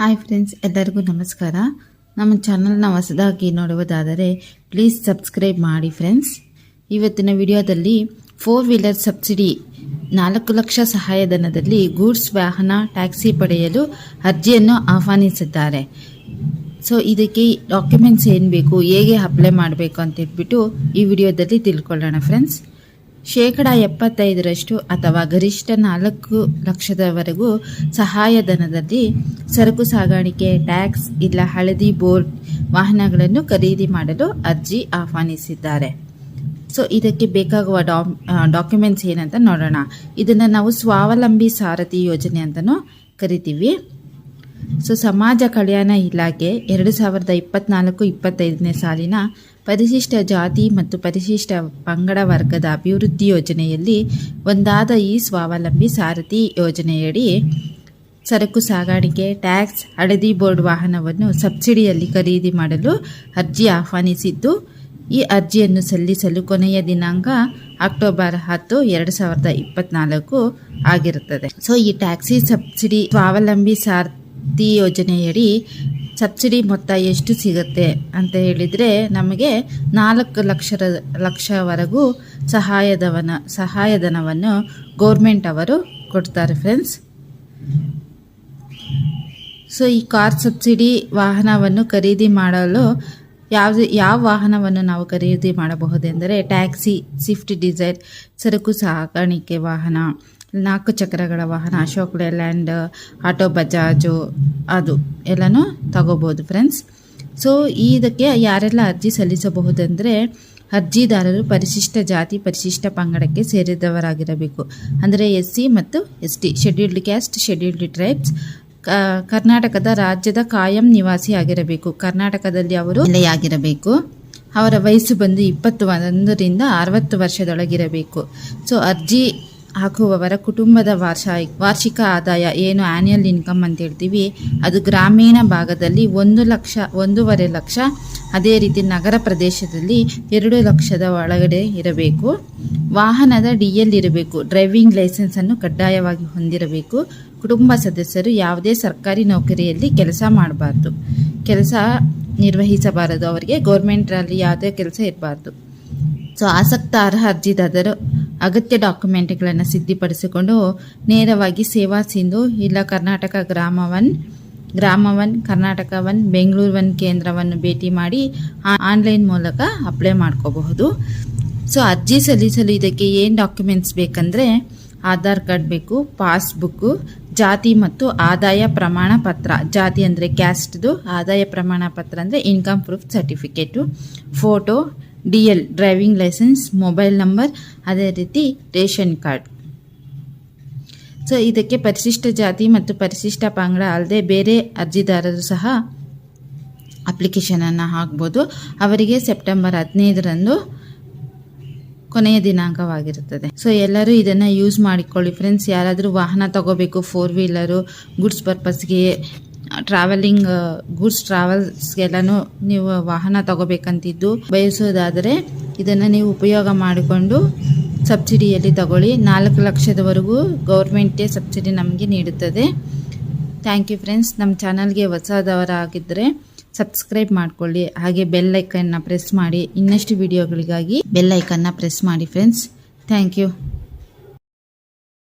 Hi friends, ಎಲ್ಲರಿಗೂ ನಮಸ್ಕಾರ. ನಮ್ಮ ಚಾನಲ್ನ ಹೊಸದಾಗಿ ನೋಡುವುದಾದರೆ ಪ್ಲೀಸ್ ಸಬ್ಸ್ಕ್ರೈಬ್ ಮಾಡಿ ಫ್ರೆಂಡ್ಸ್. ಇವತ್ತಿನ ವಿಡಿಯೋದಲ್ಲಿ ಫೋರ್ ವೀಲರ್ ಸಬ್ಸಿಡಿ ನಾಲ್ಕು ಲಕ್ಷ ಸಹಾಯಧನದಲ್ಲಿ ಗೂಡ್ಸ್ ವಾಹನ ಟ್ಯಾಕ್ಸಿ ಪಡೆಯಲು ಅರ್ಜಿಯನ್ನು ಆಹ್ವಾನಿಸಿದ್ದಾರೆ. ಸೊ ಇದಕ್ಕೆ ಡಾಕ್ಯುಮೆಂಟ್ಸ್ ಏನು ಬೇಕು, ಹೇಗೆ ಅಪ್ಲೈ ಮಾಡಬೇಕು ಅಂತ ಹೇಳ್ಬಿಟ್ಟು ಈ ವಿಡಿಯೋದಲ್ಲಿ ತಿಳ್ಕೊಳ್ಳೋಣ ಫ್ರೆಂಡ್ಸ್. ಶೇಕಡ ಎಪ್ಪತ್ತೈದರಷ್ಟು ಅಥವಾ ಗರಿಷ್ಠ ನಾಲ್ಕು ಲಕ್ಷದವರೆಗೂ ಸಹಾಯಧನದಲ್ಲಿ ಸರಕು ಸಾಗಾಣಿಕೆ, ಟ್ಯಾಕ್ಸ್ ಇಲ್ಲ ಹಳದಿ ಬೋರ್ಡ್ ವಾಹನಗಳನ್ನು ಖರೀದಿ ಮಾಡಲು ಅರ್ಜಿ ಆಹ್ವಾನಿಸಿದ್ದಾರೆ. ಸೊ ಇದಕ್ಕೆ ಬೇಕಾಗುವ ಡಾಕ್ಯುಮೆಂಟ್ಸ್ ಏನಂತ ನೋಡೋಣ. ಇದನ್ನು ನಾವು ಸ್ವಾವಲಂಬಿ ಸಾರಥಿ ಯೋಜನೆ ಅಂತಲೂ ಕರಿತೀವಿ. ಸೊ ಸಮಾಜ ಕಲ್ಯಾಣ ಇಲಾಖೆ ಎರಡು ಸಾವಿರದ ಇಪ್ಪತ್ನಾಲ್ಕು, ಇಪ್ಪತ್ತೈದನೇ ಸಾಲಿನ ಪರಿಶಿಷ್ಟ ಜಾತಿ ಮತ್ತು ಪರಿಶಿಷ್ಟ ಪಂಗಡ ವರ್ಗದ ಅಭಿವೃದ್ಧಿ ಯೋಜನೆಯಲ್ಲಿ ಒಂದಾದ ಈ ಸ್ವಾವಲಂಬಿ ಸಾರಥಿ ಯೋಜನೆಯಡಿ ಸರಕು ಸಾಗಾಣಿಕೆ, ಟ್ಯಾಕ್ಸ್, ಹಳದಿ ಬೋರ್ಡ್ ವಾಹನವನ್ನು ಸಬ್ಸಿಡಿಯಲ್ಲಿ ಖರೀದಿ ಮಾಡಲು ಅರ್ಜಿ ಆಹ್ವಾನಿಸಿದ್ದು, ಈ ಅರ್ಜಿಯನ್ನು ಸಲ್ಲಿಸಲು ಕೊನೆಯ ದಿನಾಂಕ ಅಕ್ಟೋಬರ್ ಹತ್ತು, ಎರಡು ಸಾವಿರದ ಇಪ್ಪತ್ನಾಲ್ಕು ಆಗಿರುತ್ತದೆ. ಸೊ ಈ ಟ್ಯಾಕ್ಸಿ ಸಬ್ಸಿಡಿ ಸ್ವಾವಲಂಬಿ ಸಾರಥಿ ಯೋಜನೆಯಡಿ ಸಬ್ಸಿಡಿ ಮೊತ್ತ ಎಷ್ಟು ಸಿಗುತ್ತೆ ಅಂತ ಹೇಳಿದರೆ ನಮಗೆ ನಾಲ್ಕು ಲಕ್ಷ ಲಕ್ಷವರೆಗೂ ಸಹಾಯಧವನ ಸಹಾಯಧನವನ್ನು ಗೌರ್ಮೆಂಟ್ ಅವರು ಕೊಡ್ತಾರೆ ಫ್ರೆಂಡ್ಸ್ ಸೊ ಈ ಕಾರ್ ಸಬ್ಸಿಡಿ ವಾಹನವನ್ನು ಖರೀದಿ ಮಾಡಲು ಯಾವುದು, ಯಾವ ವಾಹನವನ್ನು ನಾವು ಖರೀದಿ ಮಾಡಬಹುದೆಂದರೆ ಟ್ಯಾಕ್ಸಿ, ಸ್ವಿಫ್ಟ್ ಡಿಸೈರ್ ಸರಕು ಸಾಗಾಣಿಕೆ ವಾಹನ ನಾಲ್ಕು ಚಕ್ರಗಳ ವಾಹನ ಅಶೋಕ್ ಲೇಲ್ಯಾಂಡ್ ಆಟೋ ಬಜಾಜು ಅದು ಎಲ್ಲನೂ ತಗೋಬೋದು ಫ್ರೆಂಡ್ಸ್ ಸೊ ಇದಕ್ಕೆ ಯಾರೆಲ್ಲ ಅರ್ಜಿ ಸಲ್ಲಿಸಬಹುದೆಂದರೆ ಅರ್ಜಿದಾರರು ಪರಿಶಿಷ್ಟ ಜಾತಿ ಪರಿಶಿಷ್ಟ ಪಂಗಡಕ್ಕೆ ಸೇರಿದವರಾಗಿರಬೇಕು. ಅಂದರೆ ಎಸ್ ಸಿ ಮತ್ತು S T scheduled caste scheduled tribes ಕರ್ನಾಟಕದ ರಾಜ್ಯದ ಕಾಯಂ ನಿವಾಸಿ ಆಗಿರಬೇಕು. ಕರ್ನಾಟಕದಲ್ಲಿ ಅವರು ನೆಲೆಯಾಗಿರಬೇಕು ಅವರ ವಯಸ್ಸು ಬಂದು ಇಪ್ಪತ್ತು ಒಂದರಿಂದ ಅರವತ್ತು ವರ್ಷದೊಳಗಿರಬೇಕು. ಸೊ ಅರ್ಜಿ ಹಾಕುವವರ ಕುಟುಂಬದ ವಾರ್ಷ ವಾರ್ಷಿಕ ಆದಾಯ ಏನು? ಆನ್ಯಲ್ ಇನ್ಕಮ್ ಅಂತ ಹೇಳ್ತೀವಿ. ಅದು ಗ್ರಾಮೀಣ ಭಾಗದಲ್ಲಿ ಒಂದು ಲಕ್ಷ ಒಂದೂವರೆ ಲಕ್ಷ. ಅದೇ ರೀತಿ ನಗರ ಪ್ರದೇಶದಲ್ಲಿ ಎರಡು ಲಕ್ಷದ ಒಳಗಡೆ ಇರಬೇಕು. ವಾಹನದ ಡಿ ಎಲ್ ಇರಬೇಕು. ಡ್ರೈವಿಂಗ್ ಲೈಸೆನ್ಸನ್ನು ಕಡ್ಡಾಯವಾಗಿ ಹೊಂದಿರಬೇಕು. ಕುಟುಂಬ ಸದಸ್ಯರು ಯಾವುದೇ ಸರ್ಕಾರಿ ನೌಕರಿಯಲ್ಲಿ ಕೆಲಸ ಮಾಡಬಾರ್ದು. ಕೆಲಸ ನಿರ್ವಹಿಸಬಾರದು. ಅವರಿಗೆ ಗೌರ್ಮೆಂಟ್ರಲ್ಲಿ ಯಾವುದೇ ಕೆಲಸ ಇರಬಾರ್ದು. ಸೊ ಆಸಕ್ತ ಅರ್ಹ ಅರ್ಜಿದಾರರು ಅಗತ್ಯ ಡಾಕ್ಯುಮೆಂಟ್ಗಳನ್ನು ಸಿದ್ಧಪಡಿಸಿಕೊಂಡು ನೇರವಾಗಿ ಸೇವಾ ಸಿಂಧು ಇಲ್ಲ ಕರ್ನಾಟಕ ಗ್ರಾಮ ಒನ್ ಗ್ರಾಮ one Karnataka one Bengaluru one ಕೇಂದ್ರವನ್ನು ಭೇಟಿ ಮಾಡಿ ಆನ್ಲೈನ್ ಮೂಲಕ ಅಪ್ಲೈ ಮಾಡ್ಕೋಬಹುದು. ಸೊ ಅರ್ಜಿ ಸಲ್ಲಿಸಲು ಇದಕ್ಕೆ ಏನು ಡಾಕ್ಯುಮೆಂಟ್ಸ್ ಬೇಕಂದರೆ ಆಧಾರ್ ಕಾರ್ಡ್ ಬೇಕು ಪಾಸ್ಬುಕ್ಕು ಜಾತಿ ಮತ್ತು ಆದಾಯ ಪ್ರಮಾಣ ಪತ್ರ. ಜಾತಿ ಅಂದರೆ ಕ್ಯಾಸ್ಟ್ದು, ಆದಾಯ ಪ್ರಮಾಣ ಪತ್ರ ಅಂದರೆ income proof certificate, photo D L driving licence mobile number ಅದೇ ರೀತಿ ರೇಷನ್ ಕಾರ್ಡ್. ಸೊ ಇದಕ್ಕೆ ಪರಿಶಿಷ್ಟ ಜಾತಿ ಮತ್ತು ಪರಿಶಿಷ್ಟ ಪಂಗಡ ಅಲ್ಲದೆ ಬೇರೆ ಅರ್ಜಿದಾರರು ಸಹ ಅಪ್ಲಿಕೇಶನನ್ನು ಹಾಕ್ಬೋದು. ಅವರಿಗೆ ಸೆಪ್ಟೆಂಬರ್ ಹದಿನೈದರಂದು ಕೊನೆಯ ದಿನಾಂಕವಾಗಿರುತ್ತದೆ. ಸೊ ಎಲ್ಲರೂ ಇದನ್ನು ಯೂಸ್ ಮಾಡಿಕೊಳ್ಳಿ. ಫ್ರೆಂಡ್ಸ್ ಯಾರಾದರೂ ವಾಹನ ತಗೋಬೇಕು ಫೋರ್ ವೀಲರು ಗುಡ್ಸ್ ಪರ್ಪಸ್ಗೆ ಟ್ರಾವೆಲಿಂಗ್ ಗೂಡ್ಸ್ ಟ್ರಾವೆಲ್ಸ್ಗೆಲ್ಲನೂ ನೀವು ವಾಹನ ತಗೋಬೇಕಂತಿದ್ದು. ಬಯಸೋದಾದರೆ ಇದನ್ನು ನೀವು ಉಪಯೋಗ ಮಾಡಿಕೊಂಡು ಸಬ್ಸಿಡಿಯಲ್ಲಿ ತಗೊಳ್ಳಿ. ನಾಲ್ಕು ಲಕ್ಷದವರೆಗೂ ಗೌರ್ಮೆಂಟೇ ಸಬ್ಸಿಡಿ ನಮಗೆ ನೀಡುತ್ತದೆ. Thank you friends. ನಮ್ಮ ಚಾನಲ್ಗೆ ಹೊಸದವರಾಗಿದ್ದರೆ ಸಬ್ಸ್ಕ್ರೈಬ್ ಮಾಡಿಕೊಳ್ಳಿ. ಹಾಗೆ ಬೆಲ್ ಪ್ರೆಸ್ ಮಾಡಿ. ಇನ್ನಷ್ಟು ವಿಡಿಯೋಗಳಿಗಾಗಿ ಬೆಲ್ ಪ್ರೆಸ್ ಮಾಡಿ ಫ್ರೆಂಡ್ಸ್. Thank you.